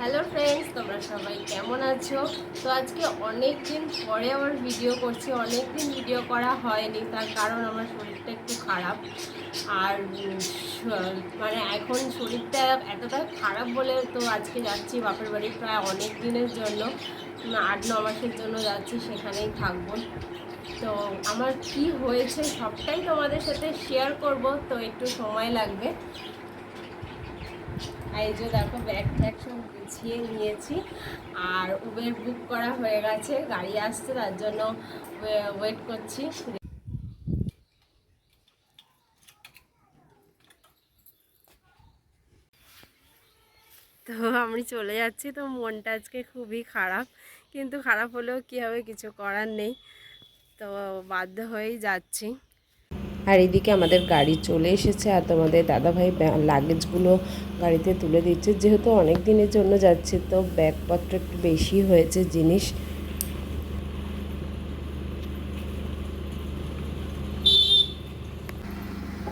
Hello friends তোমরা সবাই কেমন আছো? তো আজকে অনেক দিন পরে আবার ভিডিও করছি অনেক দিন ভিডিও করা হয়নি, তার কারণ আমার শরীরটা একটু খারাপ। আর মানে এখন শরীরটা এতটা খারাপ বলে তো আজকে যাচ্ছি বাপের বাড়ি প্রায় অনেক দিনের জন্য। আট, ন মাসের জন্য যাচ্ছি, সেখানেই থাকব। তো আমার কি হয়েছে সবটাই তোমাদের সাথে শেয়ার করব, তো একটু সময় লাগবে। আর এই দেখো ব্যাগ ট্যাগ সব গুছিয়ে নিয়েছি আর উবের বুক করা হয়ে গেছে, গাড়ি আসছে, তার জন্য ওয়েট করছি। তো আমি চলে যাচ্ছি, তো মনটা আজকে খুবই খারাপ, কিন্তু খারাপ হলেও কী হবে, কিছু করার নেই। তো বাধ্য হয়েই যাচ্ছি। আর এদিকে আমাদের গাড়ি চলে এসেছে আর তোমাদের দাদাভাই লাগেজগুলো গাড়িতে তুলে দিচ্ছে। যেহেতু অনেক দিনের জন্য যাচ্ছে, তো ব্যাগপত্র একটু বেশি হয়েছে জিনিস।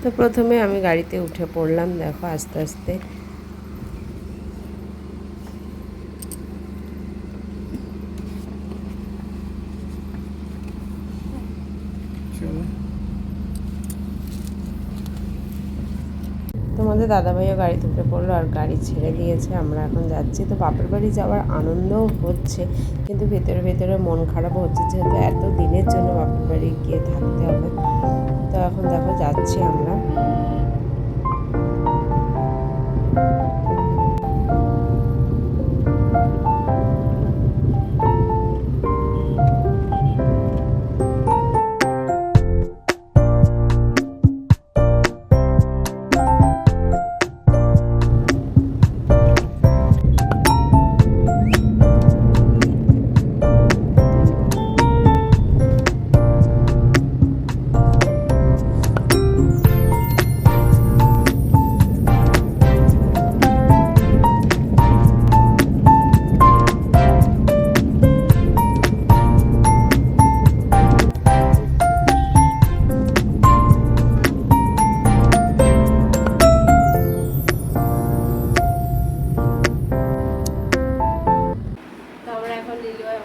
তো প্রথমে আমি গাড়িতে উঠে পড়লাম, দেখো আস্তে আস্তে। তোমাদের দাদাভাইও গাড়ি উঠে পড়ল আর গাড়ি ছেড়ে দিয়েছে, আমরা এখন যাচ্ছি। তো বাপের বাড়ি যাওয়ার আনন্দও হচ্ছে, কিন্তু ভেতরে ভেতরে মন খারাপও হচ্ছে যেহেতু এত দিনের জন্য বাপের বাড়ি গিয়ে থাকতে হবে। তো এখন দেখো যাচ্ছি আমরা।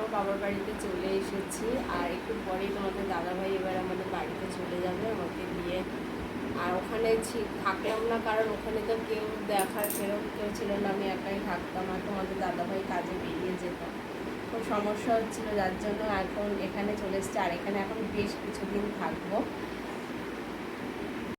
এখন লিলুয়া আমার বাবার বাড়িতে চলে এসেছি। আর একটু পরেই তোমাদের দাদাভাই এবার আমাদের বাড়িতে চলে যাবে, আমাকে দিয়ে আর ওখানে থাকলাম না কারণ ওখানে তো কেউ দেখার, সেরকম কেউ ছিল না, আমি একাই থাকতাম আর তোমাদের দাদাভাই কাজে বেরিয়ে যেতাম খুব সমস্যা হচ্ছিল যার জন্য এখন এখানে চলে এসেছি। আর এখানে এখন বেশ কিছুদিন থাকব।